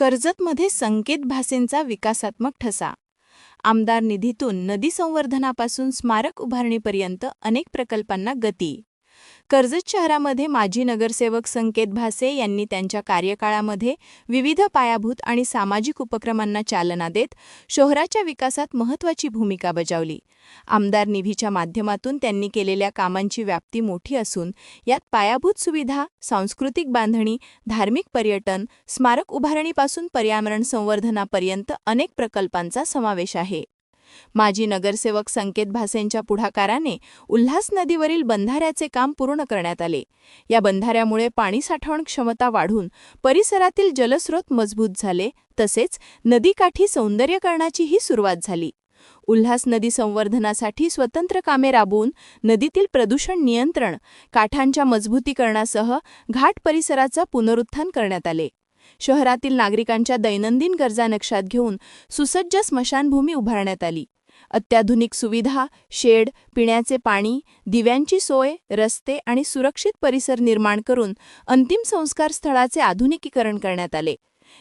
कर्जतमध्ये संकेत भासेंचा विकासात्मक ठसा. आमदार निधीतून नदी संवर्धनापासून स्मारक उभारणीपर्यंत अनेक प्रकल्पांना गती कर्जत शहरामध्ये माजी नगरसेवक संकेत भासे यांनी त्यांच्या कार्यकाळामध्ये विविध पायाभूत आणि सामाजिक उपक्रमांना चालना देत शहराच्या विकासात महत्त्वाची भूमिका बजावली. आमदार निधीच्या माध्यमातून त्यांनी केलेल्या कामांची व्याप्ती मोठी असून यात पायाभूत सुविधा सांस्कृतिक बांधणी धार्मिक पर्यटन स्मारक उभारणीपासून पर्यावरण संवर्धनापर्यंत अनेक प्रकल्पांचा समावेश आहे. माजी नगरसेवक संकेत भासेंच्या पुढाकाराने उल्हास नदीवरील बंधाऱ्याचे काम पूर्ण करण्यात आले. या बंधाऱ्यामुळे पाणी साठवण क्षमता वाढून परिसरातील जलस्रोत मजबूत झाले तसेच नदीकाठी सौंदर्यकरणाचीही सुरुवात झाली. उल्हास नदी संवर्धनासाठी स्वतंत्र कामे राबवून नदीतील प्रदूषण नियंत्रण काठांच्या मजबूतीकरणासह घाट परिसराचा पुनरुत्थान करण्यात आले. शहरातील नागरिकांच्या दैनंदिन गरजा लक्षात घेऊन सुसज्ज स्मशानभूमी उभारण्यात आली. अत्याधुनिक सुविधा शेड पिण्याचे पाणी दिव्यांची सोय रस्ते आणि सुरक्षित परिसर निर्माण करून अंतिम संस्कार स्थळाचे आधुनिकीकरण करण्यात आले.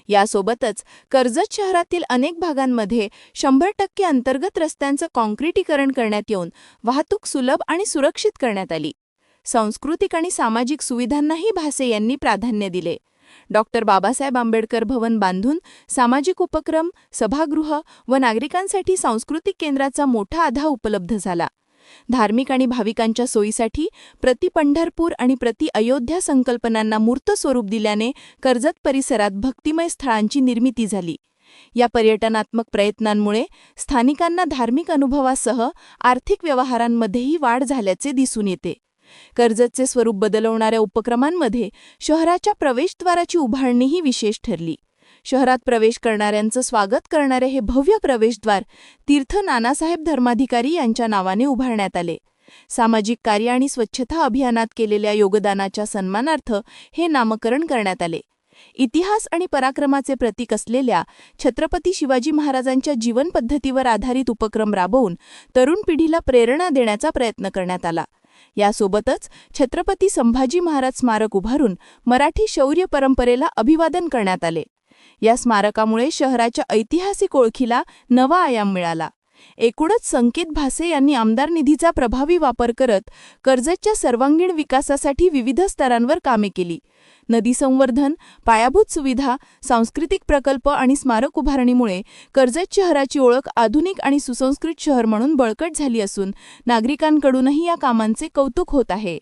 यासोबतच कर्जत शहरातील अनेक भागांमध्ये शंभर टक्के अंतर्गत रस्त्यांचं काँक्रिटीकरण करण्यात येऊन वाहतूक सुलभ आणि सुरक्षित करण्यात आली. सांस्कृतिक आणि सामाजिक सुविधांनाही भासे यांनी प्राधान्य दिले. डॉक्टर बाबासाहेब आंबेडकर भवन बांधून सामाजिक उपक्रम सभागृह व नागरिकांसाठी सांस्कृतिक केंद्राचा मोठा आधा उपलब्ध झाला. धार्मिक आणि भाविकांच्या सोयीसाठी प्रति पंढरपूर आणि प्रति अयोध्या संकल्पनांना मूर्त स्वरूप दिल्याने कर्जत परिसरात भक्तिमय स्थळांची निर्मिती झाली. या पर्यटनात्मक प्रयत्नांमुळे स्थानिकांना धार्मिक अनुभवासह आर्थिक व्यवहारांमध्येही वाढ झाल्याचे दिसून येते. कर्जतचे स्वरूप बदलवणाऱ्या उपक्रमांमध्ये शहराच्या प्रवेशद्वाराची उभारणीही विशेष ठरली. शहरात प्रवेश करणाऱ्यांचं स्वागत करणारे हे भव्य प्रवेशद्वार तीर्थ नानासाहेब धर्माधिकारी यांच्या नावाने उभारण्यात आले. सामाजिक कार्य आणि स्वच्छता अभियानात केलेल्या योगदानाच्या सन्मानार्थ हे नामकरण करण्यात आले. इतिहास आणि पराक्रमाचे प्रतीक असलेल्या छत्रपती शिवाजी महाराजांच्या जीवनपद्धतीवर आधारित उपक्रम राबवून तरुण पिढीला प्रेरणा देण्याचा प्रयत्न करण्यात आला. यासोबतच छत्रपती संभाजी महाराज स्मारक उभारून मराठी शौर्य परंपरेला अभिवादन करण्यात आले. या स्मारकामुळे शहराच्या ऐतिहासिक ओळखीला नवा आयाम मिळाला. एकूणच संकेत भासे यांनी आमदार निधीचा प्रभावी वापर करत कर्जतच्या सर्वांगीण विकासासाठी विविध स्तरांवर कामे केली. नदी संवर्धन पायाभूत सुविधा सांस्कृतिक प्रकल्प आणि स्मारक उभारणीमुळे कर्जत शहराची ओळख आधुनिक आणि सुसंस्कृत शहर म्हणून बळकट झाली असून नागरिकांकडूनही या कामांचे कौतुक होत आहे.